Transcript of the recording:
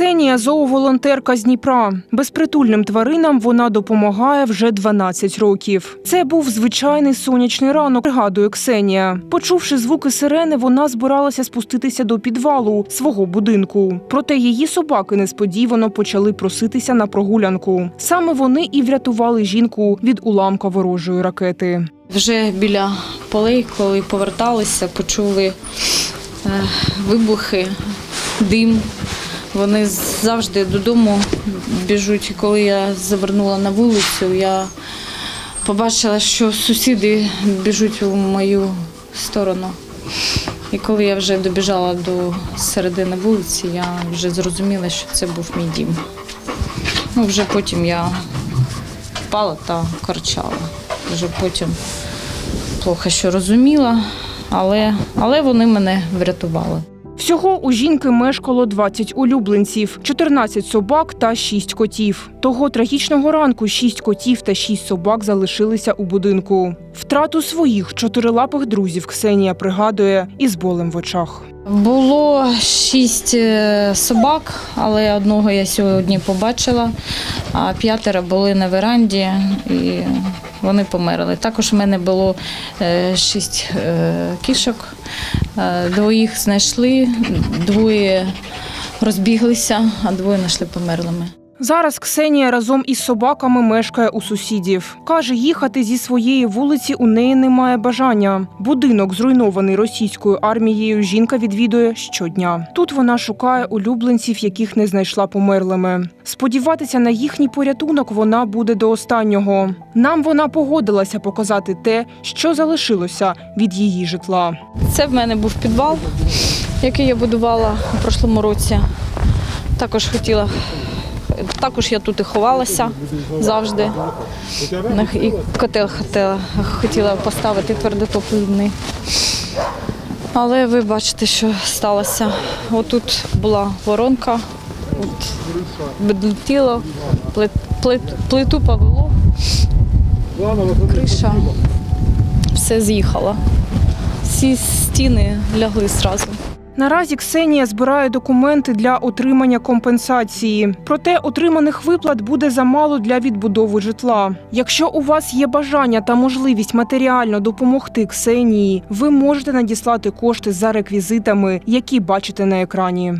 Ксенія зооволонтерка з Дніпра. Безпритульним тваринам вона допомагає вже 12 років. Це був звичайний сонячний ранок, пригадує Ксенія. Почувши звуки сирени, вона збиралася спуститися до підвалу свого будинку. Проте її собаки несподівано почали проситися на прогулянку. Саме вони і врятували жінку від уламка ворожої ракети. Вже біля полей, коли поверталися, почули е, вибухи, дим. Вони завжди додому біжуть. Коли я завернула на вулицю, я побачила, що сусіди біжуть у мою сторону. І коли я вже добіжала до середини вулиці, я вже зрозуміла, що це був мій дім. Ну, вже потім я впала та корчала. Вже потім плохо що розуміла, але, але вони мене врятували. Всього у жінки мешкало 20 улюбленців, 14 собак та 6 котів. Того трагічного ранку 6 котів та 6 собак залишилися у будинку. Втрату своїх чотирилапих друзів Ксенія пригадує із болем в очах. Було шість е, собак, але одного я сьогодні побачила, а п'ятеро були на веранді і вони померли. Також в мене було е, шість е, кішок, Е, двоїх знайшли, двоє розбіглися, а двоє знайшли померлими. Зараз Ксенія разом із собаками мешкає у сусідів. Каже, їхати зі своєї вулиці у неї немає бажання. Будинок, зруйнований російською армією, жінка відвідує щодня. Тут вона шукає улюбленців, яких не знайшла померлими. Сподіватися на їхній порятунок вона буде до останнього. Нам вона погодилася показати те, що залишилося від її житла. Це в мене був підвал, який я будувала у прошлому році. Також хотіла, також я тут і ховалася завжди. І котел хотіла, хотіла поставити твердотопливний. Але ви бачите, що сталося. Отут була воронка, от відлетіло, плит, плит, плиту повело, криша, все з'їхало. Всі стіни лягли зразу. Наразі Ксенія збирає документи для отримання компенсації. Проте отриманих виплат буде замало для відбудови житла. Якщо у вас є бажання та можливість матеріально допомогти Ксенії, ви можете надіслати кошти за реквізитами, які бачите на екрані.